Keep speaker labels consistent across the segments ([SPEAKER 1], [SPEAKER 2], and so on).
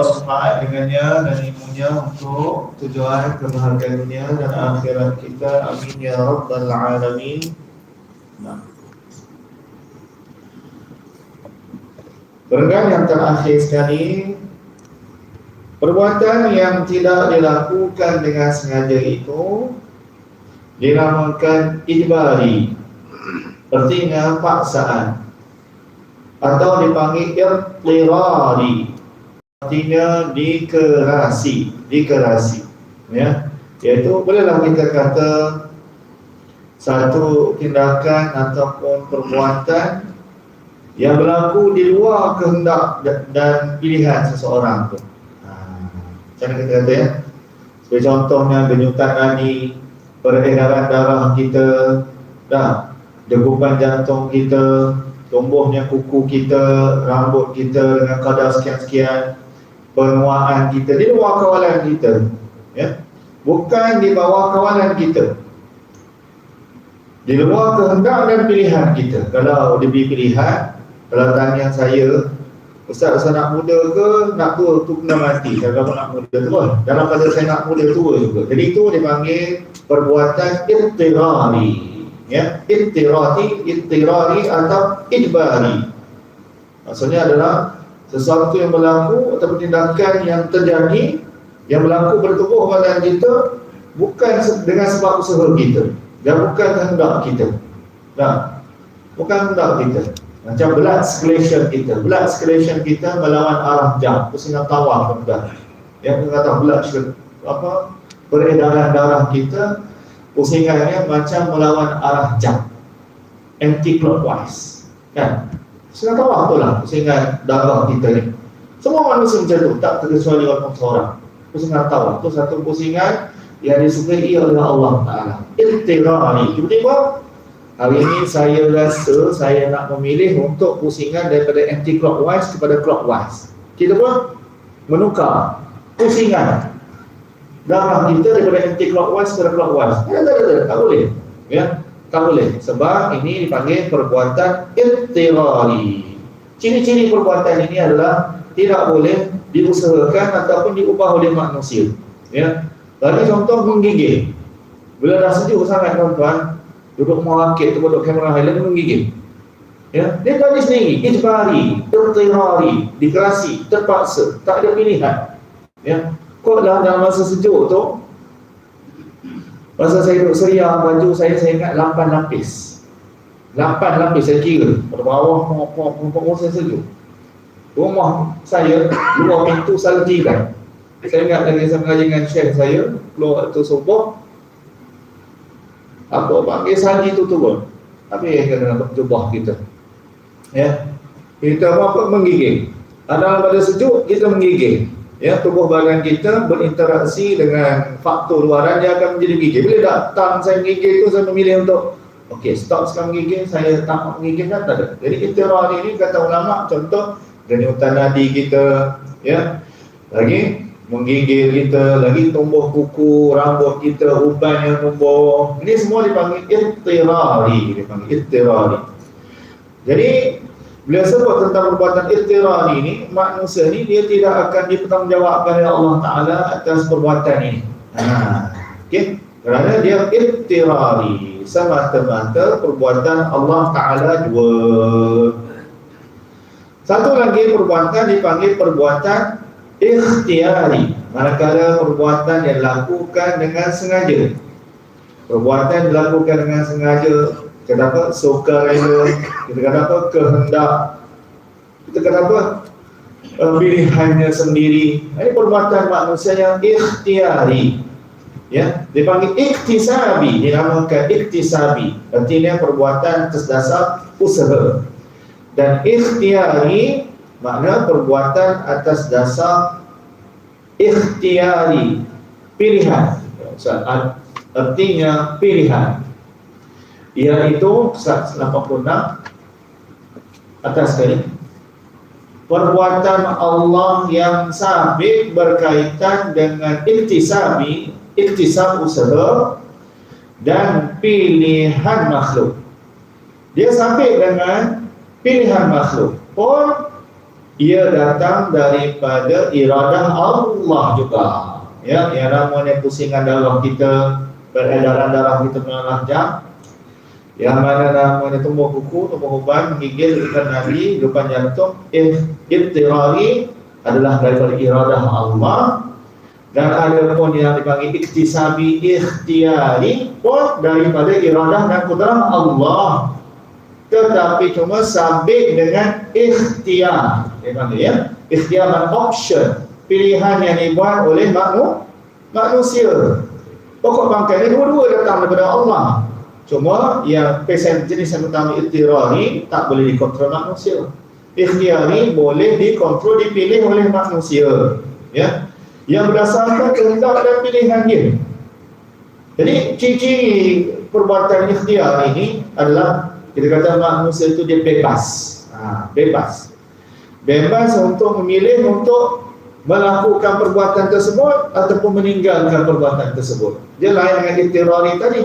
[SPEAKER 1] bermanfaat dengannya dan ilmunya untuk tujuan kebahagiaan dunia dan akhirat kita. Amin ya rabbal alamin. Nah. Yang terakhir sekali Perbuatan yang tidak dilakukan dengan sengaja itu dinamakan ijbari artinya paksaan atau dipanggil irtirari artinya dikerasi dikerasi ya. Iaitu bolehlah kita kata satu tindakan ataupun perbuatan yang berlaku di luar kehendak dan pilihan seseorang tu. Macam kita kata ya? Sebagai contohnya genyutan nadi Peredaran darah kita dah, Degupan jantung kita Tumbuhnya kuku kita Rambut kita dengan kadar sekian-sekian Penuaan kita. Di luar kawalan kita ya? Bukan di bawah kawalan kita. Di luar kehendak dan pilihan kita. Kalau diberi pilihan Kalau tanya saya Ustaz, Ustaz nak muda ke? Nak tua tu kena mati. Kalau nak muda tu kan Dalam pada saya nak muda tua juga. Jadi itu dipanggil perbuatan irtirari Ya, irtirati, irtirari atau idbari. Maksudnya adalah sesuatu yang berlaku atau tindakan yang terjadi Yang berlaku bertubuh badan kita Bukan dengan sebab usaha kita Dan bukan kehendak kita Nah, bukan kehendak kita macam blood circulation kita. Blood circulation kita melawan arah jam. Pusingan tawar tuan Yang kata blood apa peredaran darah kita pusingannya macam melawan arah jam. Anti clockwise. Kan? Pusingan tawar tu lah pusingan darah kita ni. Semua manusia macam tu. Tak terkecuali orang seorang. Pusingan tawar. tu satu pusingan yang disukai oleh Allah Ta'ala. Irtirari. Tiba-tiba Hari ini saya rasa saya nak memilih untuk pusingan daripada anti-clockwise kepada clockwise. Kita pun menukar pusingan darah kita daripada anti-clockwise kepada clockwise. Ya, tak, tak, tak, tak boleh. Ya, tak boleh. Sebab ini dipanggil perbuatan irtirari. Ciri-ciri perbuatan ini adalah tidak boleh diusahakan ataupun diubah oleh manusia. Ya. Bagi contoh menggigil. Bila dah sejuk sangat tuan-tuan, duduk mengakit tu duduk kamera highlight menggigil ya dia tadi sendiri ijbari irtirari dikerasi terpaksa tak ada pilihan ya kok dah dalam masa sejuk tu masa saya duduk seria baju saya saya ingat 8 lapis. 8 lapis saya kira. Pada bawah pokok-pokok saya sejuk. Rumah saya luar pintu selalu tiga. Saya ingat lagi saya mengaji dengan syekh saya keluar tu subuh apa panggil salji tu turun. Tapi yang kena jubah kita. Ya. Kita apa menggigil. Ada pada sejuk kita menggigil ya tubuh badan kita berinteraksi dengan faktor luaran dia akan menjadi gigil bila datang saya menggigil tu saya memilih untuk okey stop sekarang menggigil saya tak menggigil kan tak ada jadi itirah ini kata ulama contoh denyutan nadi kita ya lagi menggigil kita, lagi tumbuh kuku, rambut kita, uban yang tumbuh. Ini semua dipanggil irtirari, dipanggil irtirari. Jadi bila sebut tentang perbuatan irtirari ini, manusia ini dia tidak akan dipertanggungjawabkan oleh Allah Taala atas perbuatan ini. Ha. Okey. Kerana dia irtirari semata-mata perbuatan Allah Taala dua. Satu lagi perbuatan dipanggil perbuatan ikhtiari manakala perbuatan yang dilakukan dengan sengaja perbuatan dilakukan dengan sengaja kata suka rela kita kata apa kehendak. Kita kata apa uh, pilihannya sendiri. Ini perbuatan manusia yang ikhtiari. Ya dipanggil ikhtisabi. Dinamakan ikhtisabi. Artinya perbuatan atas dasar usaha. Dan ikhtiari makna perbuatan atas dasar ikhtiari. Pilihan. Artinya pilihan iaitu 186 atas sekali. Perbuatan Allah yang sabit berkaitan dengan iktisabi iktisab usaha dan pilihan makhluk. Dia sabit dengan pilihan makhluk pun ia datang daripada iradah Allah juga. Ya yang namanya pusingan darah kita beredaran darah kita melanjang yang mana namanya tumbuh kuku, tumbuh uban, menggigil ikan nadi, lupa jantung, ibtirari adalah daripada iradah Allah. Dan ada pun yang dipanggil iktisabi ikhtiari pun daripada iradah dan kudrah Allah. Tetapi cuma sabit dengan ikhtiar. Dia panggil ya? Ikhtiar dan option. Pilihan yang dibuat oleh maknu, manusia. Pokok bangkai ni dua-dua datang daripada Allah cuma yang pesen jenis yang pertama tak boleh dikontrol manusia. Ikhtiar ni boleh dikontrol dipilih oleh manusia. Ya? Yang berdasarkan kehendak dan pilihan dia. Jadi ciri-ciri perbuatan ikhtiar ini adalah kita kata manusia itu dia bebas. Ha, bebas. Bebas untuk memilih untuk melakukan perbuatan tersebut ataupun meninggalkan perbuatan tersebut. Dia lain dengan diktirari tadi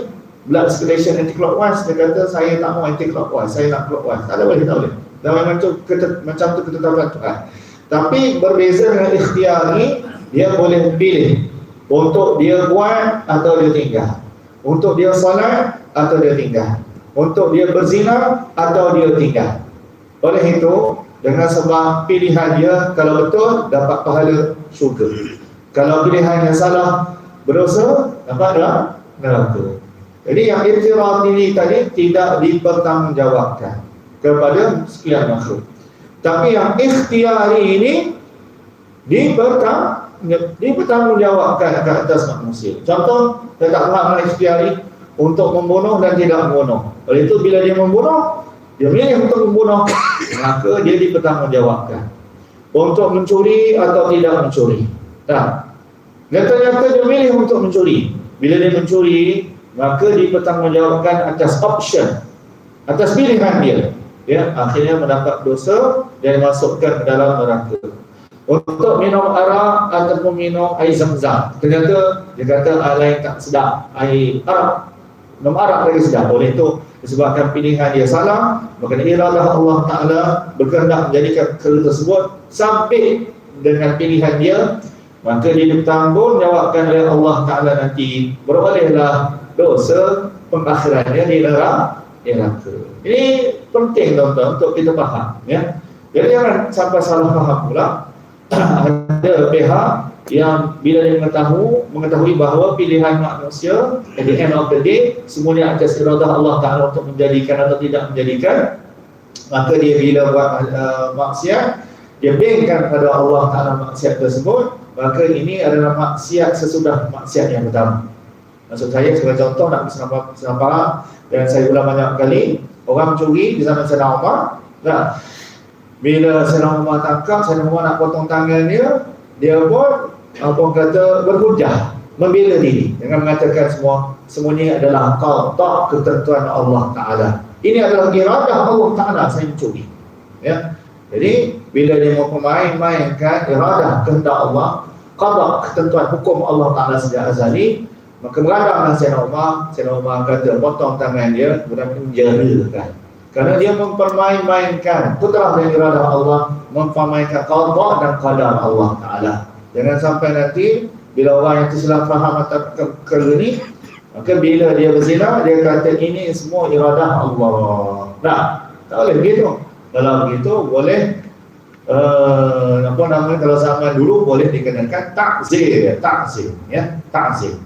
[SPEAKER 1] blood circulation anti-clockwise dia kata saya tak mau anti-clockwise saya nak clockwise tak ada boleh tak boleh dan macam, macam tu ketetapan Tuhan tapi berbeza dengan ikhtiar ni dia boleh pilih untuk dia buat atau dia tinggal untuk dia salat atau dia tinggal untuk dia berzina atau dia tinggal. Oleh itu, dengan sebab pilihan dia, kalau betul, dapat pahala syurga. Kalau pilihan yang salah, berdosa, dapat neraka. Jadi yang iktiraf ini tadi tidak dipertanggungjawabkan kepada sekian makhluk. Tapi yang ikhtiari ini dipertang, dipertanggungjawabkan ke atas manusia. Contoh, tak faham ikhtiari, untuk membunuh dan tidak membunuh. Oleh itu bila dia membunuh, dia milih untuk membunuh, maka dia dipertanggungjawabkan. Untuk mencuri atau tidak mencuri. Nah, nyata-nyata dia milih untuk mencuri. Bila dia mencuri, maka dipertanggungjawabkan atas option, atas pilihan dia. Ya, akhirnya mendapat dosa dan dimasukkan ke dalam neraka. Untuk minum arak ataupun minum air zam-zam. Ternyata dia kata air lain tak sedap, air arak minum arak lagi sedap oleh itu disebabkan pilihan dia salah maka iradah Allah Ta'ala berkehendak menjadikan kereta tersebut sampai dengan pilihan dia maka dia ditanggung jawabkan oleh Allah Ta'ala nanti berolehlah dosa pengakhirannya di neraka neraka. Ini penting tuan-tuan untuk kita faham ya. Jadi jangan sampai salah faham pula. Ada pihak yang bila dia mengetahui mengetahui bahawa pilihan manusia at the end of the day semuanya atas iradah Allah Taala untuk menjadikan atau tidak menjadikan maka dia bila buat uh, maksiat dia bengkan kepada Allah Taala maksiat tersebut maka ini adalah maksiat sesudah maksiat yang pertama maksud saya sebagai contoh nak senang faham dan saya ulang banyak kali orang mencuri di zaman Sayyidina Umar nah, bila Sayyidina Umar tangkap Sayyidina Umar nak potong tangan dia pun apa kata berhujah membela diri dengan mengatakan semua semuanya adalah qada ketentuan Allah Taala. Ini adalah iradah Allah Taala saya mencuri. Ya. Jadi bila dia mau pemain-mainkan iradah kehendak Allah, qada ketentuan hukum Allah Taala sejak azali, maka meradanglah Sayyidina Umar, Sayyidina Umar kata potong tangan dia kemudian menjarakan. Kerana dia mempermain-mainkan putra dan iradah Allah, mempermainkan qada dan qadar Allah Taala. Jangan sampai nanti bila orang yang tersilap faham atas perkara ni maka bila dia berzina dia kata ini semua iradah Allah. Tak, tak boleh begitu. Kalau begitu boleh uh, apa nama kalau zaman dulu boleh dikenakan takzir takzir ya, takzir.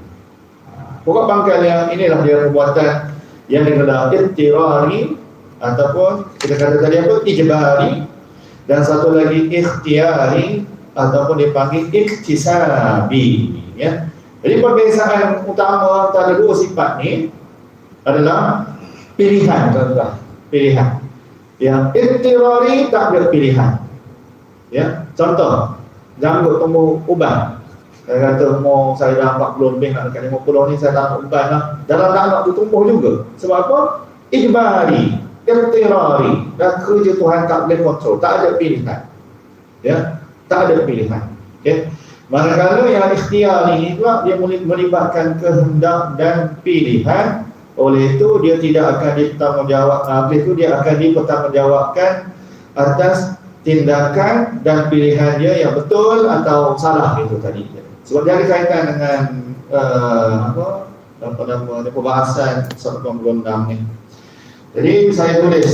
[SPEAKER 1] Pokok bangkal yang inilah dia perbuatan yang dikatakan ittirari ataupun kita kata tadi apa ijbari dan satu lagi ikhtiari ataupun dipanggil iktisabi ya. Jadi perbezaan utama antara dua sifat ni adalah pilihan tuan-tuan. Pilihan. Yang iktirari tak ada pilihan. Ya, contoh janggut tumbuh uban. Saya kata mau saya dah 40 lebih nak dekat 50 ni saya dah uban lah. Dalam anak tu tumbuh juga. Sebab apa? Ijbari, iktirari dan kerja Tuhan tak boleh kontrol, tak ada pilihan. Ya, tak ada pilihan. Okay. Manakala yang ikhtiar ini pula dia melibatkan kehendak dan pilihan oleh itu dia tidak akan dipertanggungjawab oleh itu dia akan dipertanggungjawabkan atas tindakan dan pilihan dia yang betul atau salah itu tadi. Sebab dia ada kaitan dengan uh, apa apa nama ni pembahasan 196 ni. Jadi saya tulis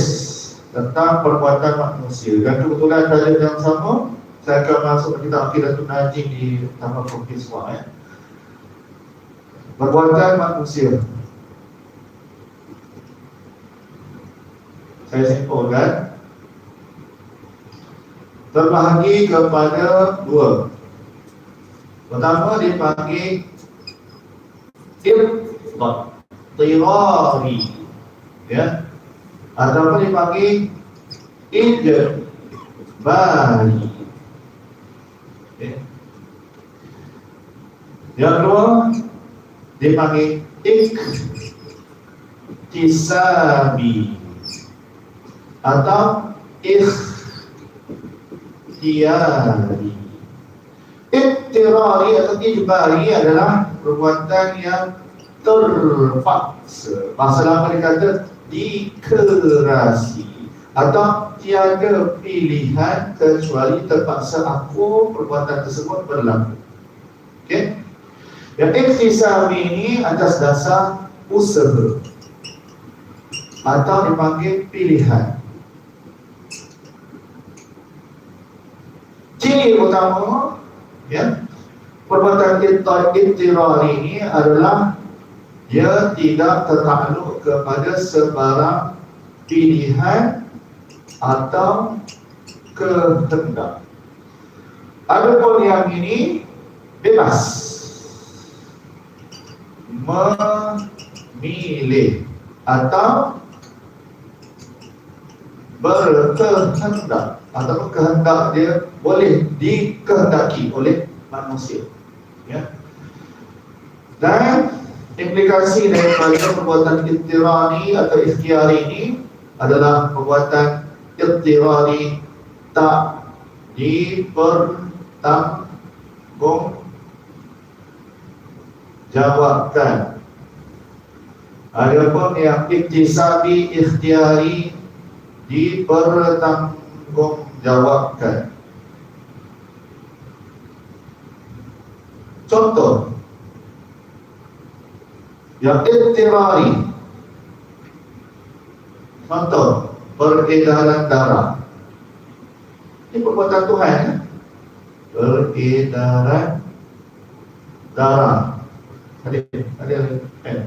[SPEAKER 1] tentang perbuatan manusia dan kebetulan tajuk yang sama saya akan masuk ke kitab Aqidatul Najim di Taman Fokiswa ya. Perbuatan manusia Saya simpulkan Terbahagi kepada dua Pertama dipanggil Ibtirari Ya. Ataupun dipanggil Ijbari. Ya. Yang kedua Dipanggil Iktisabi Atau Ikhtiyari Iktirari atau ijbari adalah perbuatan yang terpaksa. Bahasa lama dia kata dikerasi atau tiada pilihan kecuali terpaksa aku perbuatan tersebut berlaku. Okey. Yang iktisam ini atas dasar usaha atau dipanggil pilihan. Ciri utama ini adalah dia tidak tertakluk kepada sebarang pilihan atau kehendak. Adapun yang ini bebas memilih atau berkehendak atau kehendak dia boleh dikehendaki oleh manusia ya dan implikasi daripada perbuatan ittirani atau ikhtiari ini adalah perbuatan ittirani tak dipertanggung jawabkan Adapun yang iktisabi ikhtiari dipertanggungjawabkan. Contoh yang iktirari contoh peredaran darah. Ini perbuatan Tuhan peredaran darah. Ada ada ada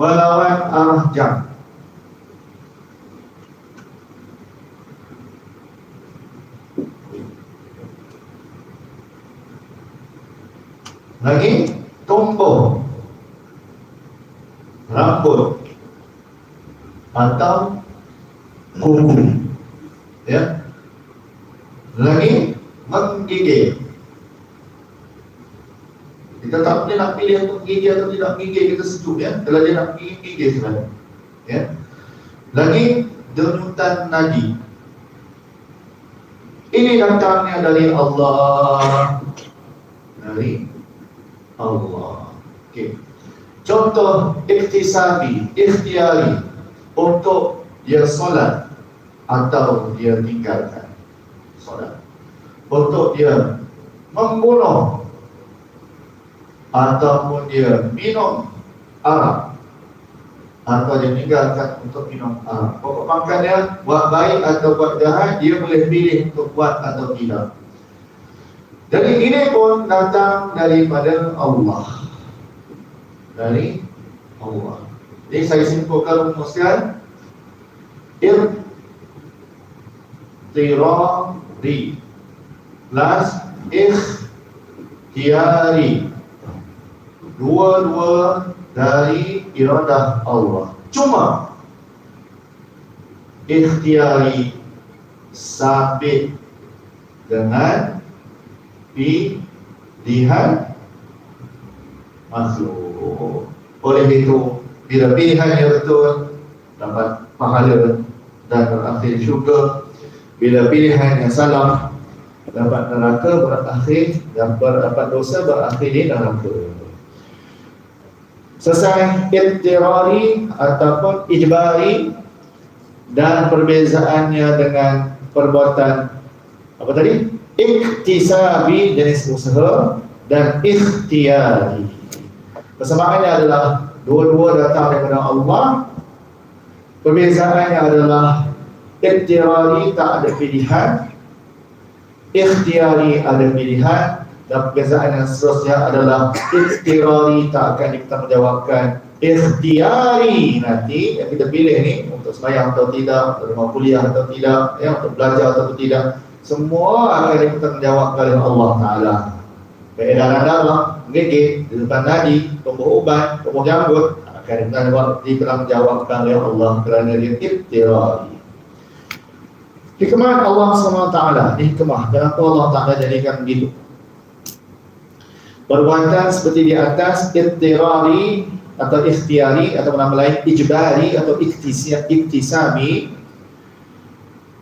[SPEAKER 1] melawan arah jam. Lagi tumbuh rambut atau kuku. Ya. Lagi menggigit kita tak boleh nak pilih untuk gigi atau tidak gigi kita sejuk ya. Kalau dia nak gigi, gigi sebenarnya. Ya. Lagi denyutan nadi. Ini datangnya dari Allah. Dari Allah. Okey. Contoh ikhtisabi, ikhtiari untuk dia solat atau dia tinggalkan solat. Untuk dia membunuh ataupun dia minum arak atau dia meninggalkan untuk minum arak. Pokok makannya buat baik atau buat jahat dia boleh pilih untuk buat atau tidak. Jadi ini pun datang daripada Allah. Dari Allah. Jadi saya simpulkan rumuskan ir tirari plus ikhtiyari dua-dua dari iradah Allah. Cuma ikhtiari sabit dengan pilihan makhluk. Oleh itu, bila pilihan yang betul, dapat pahala dan berakhir syurga. Bila pilihan yang salah, dapat neraka berakhir dan dapat dosa berakhir di neraka. Selesai ittirari ataupun ijbari dan perbezaannya dengan perbuatan apa tadi? Iktisabi jenis usaha dan ikhtiari. Persamaannya adalah dua-dua datang daripada Allah. Perbezaannya adalah iktirari tak ada pilihan, ikhtiari ada pilihan dan perbezaan yang seterusnya adalah iktirari tak akan dipertanggungjawabkan ikhtiari nanti yang kita pilih ni untuk sembahyang atau tidak, untuk rumah kuliah atau tidak, ya, untuk belajar atau tidak semua akan dipertanggungjawabkan oleh Allah Ta'ala. Peredaran darah, gigit, di depan nadi, tumbuh ubat, tumbuh janggut akan dipertanggungjawabkan oleh Allah kerana dia iktirari Hikmah Allah SWT hikmah. Kenapa Allah Ta'ala jadikan begitu? Perbuatan seperti di atas Iktirari Atau ikhtiari Atau nama lain Ijbari Atau iktisabi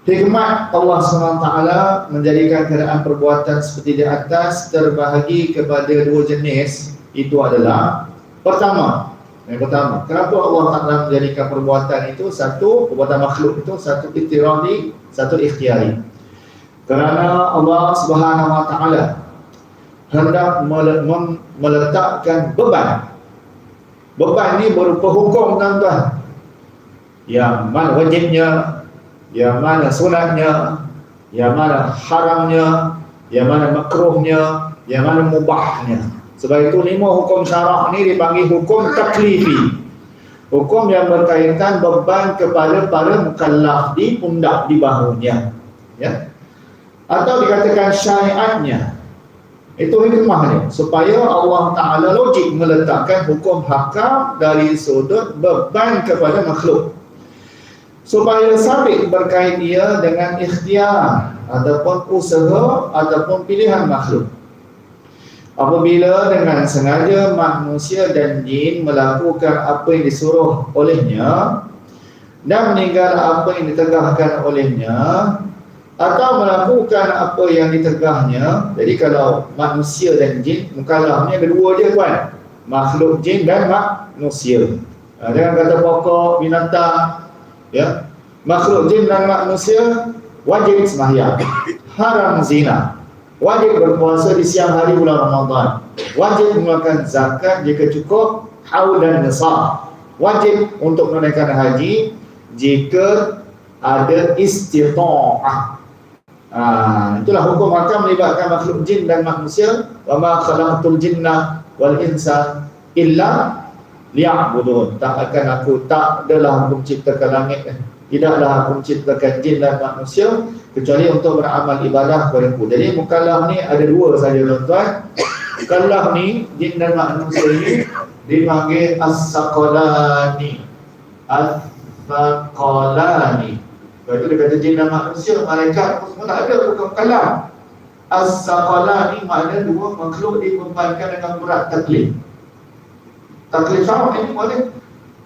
[SPEAKER 1] Hikmah Allah SWT Menjadikan keadaan perbuatan seperti di atas Terbahagi kepada dua jenis Itu adalah Pertama yang pertama, kenapa Allah Taala menjadikan perbuatan itu satu perbuatan makhluk itu satu iktirari, satu ikhtiari. Kerana Allah Subhanahu Wa Taala hendak meletakkan beban. Beban ini berupa hukum tuan-tuan. Yang mana wajibnya, yang mana sunatnya, yang mana haramnya, yang mana makruhnya, yang mana mubahnya. Sebab itu lima hukum syarak ni dipanggil hukum taklifi. Hukum yang berkaitan beban kepada para mukallaf di pundak di bahunya. Ya. Atau dikatakan syariatnya. Itu hikmahnya. Supaya Allah Ta'ala logik meletakkan hukum hakam dari sudut beban kepada makhluk. Supaya sabit berkait ia dengan ikhtiar ataupun usaha ataupun pilihan makhluk. Apabila dengan sengaja manusia dan jin melakukan apa yang disuruh olehnya dan meninggal apa yang ditegahkan olehnya atau melakukan apa yang ditegahnya jadi kalau manusia dan jin mukallaf ni ada dua je tuan makhluk jin dan manusia ha, jangan kata pokok binatang ya. Makhluk jin dan manusia wajib sembahyang haram zina. Wajib berpuasa di siang hari bulan Ramadan. Wajib mengeluarkan zakat jika cukup haul dan nisab wajib untuk menunaikan haji jika ada istita'ah Ah, itulah hukum akan melibatkan makhluk jin dan manusia. Wa ma khalaqtul jinna wal insa illa liya'budun tak akan aku tak adalah aku menciptakan langit tidaklah aku menciptakan jin dan manusia kecuali untuk beramal ibadah kepada aku. Jadi mukallaf ni ada dua saja tuan-tuan. Mukallaf ni jin dan manusia ni dipanggil as-saqalani. As-saqalani. Sebab itu dia kata jin dan manusia, malaikat semua tak ada bukan mukallaf. As-saqalani maknanya dua makhluk dibebankan dengan berat taklif. Taklif sama ini boleh.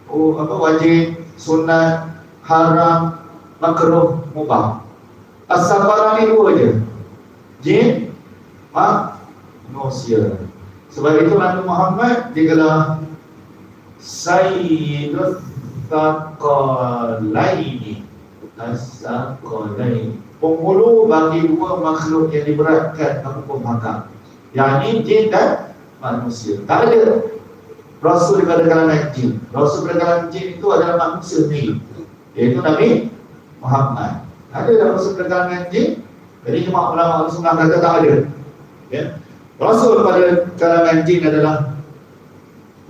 [SPEAKER 1] Oh, apa wajib, sunat, haram, makruh, mubah. As-sabarah ni dua je. Jin Manusia. Sebab itu Nabi Muhammad Digelar Sayyidul Thaqalaini. As-Thaqalaini. Penghulu bagi dua makhluk yang diberatkan hukum hakam Yang ini jin dan manusia. Tak ada Rasul daripada kalangan jin. Rasul daripada kalangan jin itu adalah manusia ni Iaitu Nabi Muhammad. Ada dalam rasul kalangan jin? Jadi cuma ulama sunnah kata tak ada. Ya. Rasul pada kalangan jin adalah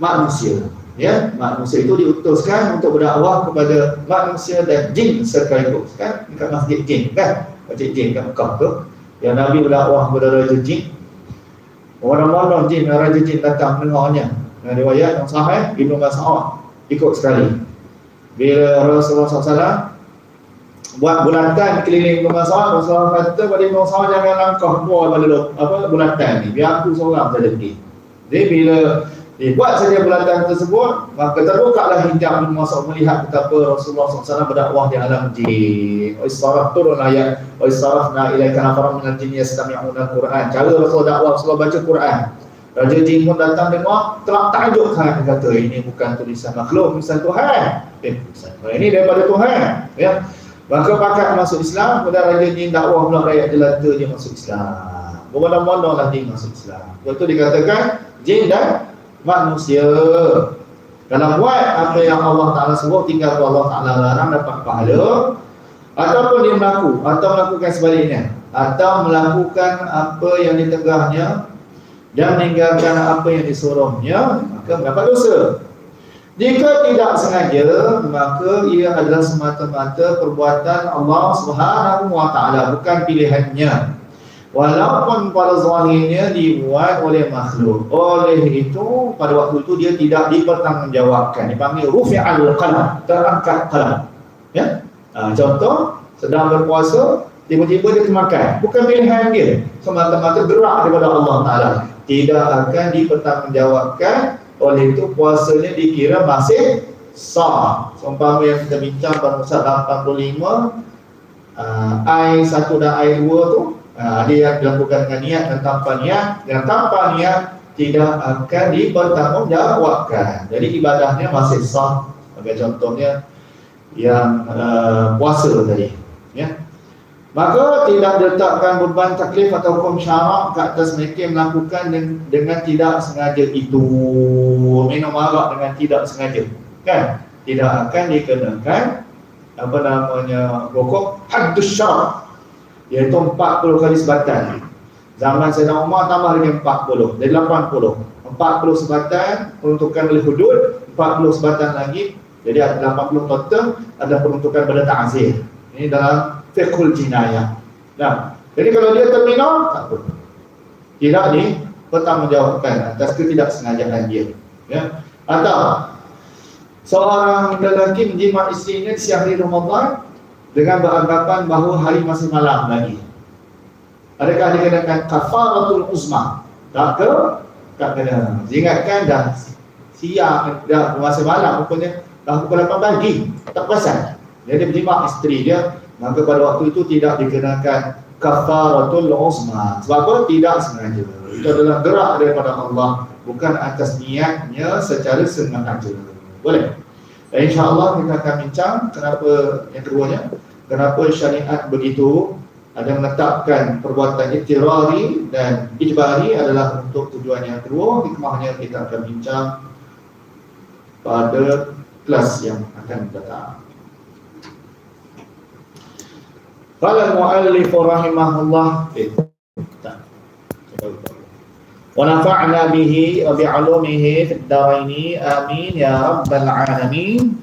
[SPEAKER 1] manusia. Ya. Manusia itu diutuskan untuk berdakwah kepada manusia dan jin sekaligus kan dekat masjid jin kan? Masjid jin kat Mekah tu. Yang Nabi berdakwah kepada raja jin. Orang-orang jin raja jin datang mendengarnya dengan riwayat yang sahih Ibnu Mas'ud ikut sekali. Bila Rasulullah SAW buat bulatan keliling rumah sawah Rasulullah kata pada rumah sawah jangan langkah buat pada apa bulatan ni. Biar aku seorang saja pergi. Jadi bila dibuat saja bulatan tersebut maka terbukalah hijab rumah sawah melihat betapa Rasulullah SAW berdakwah di alam jin. Wa turun ayat wa istarafna ilaika nafaram minal jin yastami'una Quran cara Rasulullah dakwah Rasulullah baca Quran Raja jin pun datang tengok, telah tajuk dia kata ini bukan tulisan makhluk, tulisan Tuhan. Eh, tulisan Tuhan ini daripada Tuhan. Ya. Maka pakat masuk Islam, kemudian Raja jin dakwah pula rakyat jelata dia masuk Islam. Bermana-mana lah jin masuk Islam. Lepas tu dikatakan jin dan manusia. Kalau buat apa yang Allah Ta'ala suruh, tinggal Allah Ta'ala larang dapat pahala. Ataupun dia melaku, atau melakukan sebaliknya. Atau melakukan apa yang ditegahnya dan meninggalkan apa yang disuruhnya maka mendapat dosa. Jika tidak sengaja maka ia adalah semata-mata perbuatan Allah Subhanahu wa taala bukan pilihannya. Walaupun pada zahirnya dibuat oleh makhluk. Oleh itu pada waktu itu dia tidak dipertanggungjawabkan. Dipanggil rufi'al qalam terangkat qalam. Ya? Ha, contoh sedang berpuasa tiba-tiba dia termakan. Bukan pilihan dia. Semata-mata gerak daripada Allah taala tidak akan dipertanggungjawabkan. Oleh itu puasanya dikira masih sah. Seumpama yang kita bincang pada Ustaz 85 uh, air satu dan air dua tu uh, ada yang dilakukan dengan niat dan tanpa niat. Dan tanpa niat tidak akan dipertanggungjawabkan. Jadi ibadahnya masih sah. Sebagai contohnya yang uh, puasa tadi Maka tidak diletakkan beban taklif atau hukum syarak ke atas mereka melakukan dengan tidak sengaja itu. Minum arak dengan tidak sengaja. Kan? Tidak akan dikenakan apa namanya rokok hadus syarak. Iaitu 40 kali sebatan. Zaman Sayyidina Umar tambah lagi 40. Jadi 80. 40 sebatan peruntukan oleh hudud. 40 sebatan lagi. Jadi ada 80 total. Ada peruntukan pada ta'zir. Ini dalam fiqhul jinayah. Nah, jadi kalau dia terminal, tak apa. Tidak ni bertanggungjawabkan atas ketidaksengajaan dia. Ya. Atau seorang lelaki menjimat isterinya di siang hari Ramadan dengan beranggapan bahawa hari masih malam lagi. Adakah dikenakan kafaratul uzma? Tak ke? Tak kena. Ingatkan dah siang, dah masa malam rupanya dah pukul 8 pagi. Tak perasan. Jadi berjimat isteri dia maka pada waktu itu tidak dikenakan kafaratul uzma. Sebab apa? Tidak sengaja. Itu adalah gerak daripada Allah bukan atas niatnya secara sengaja. Boleh? Dan insyaallah kita akan bincang kenapa yang keduanya kenapa syariat begitu. Ada menetapkan perbuatan iktirari dan ijbari adalah untuk tujuan yang kedua. Hikmahnya kita akan bincang pada kelas yang akan datang Qala al-muallif rahimahullah. Wa nafa'na bihi wa bi'ulumihi fid dharain amin ya rabbal alamin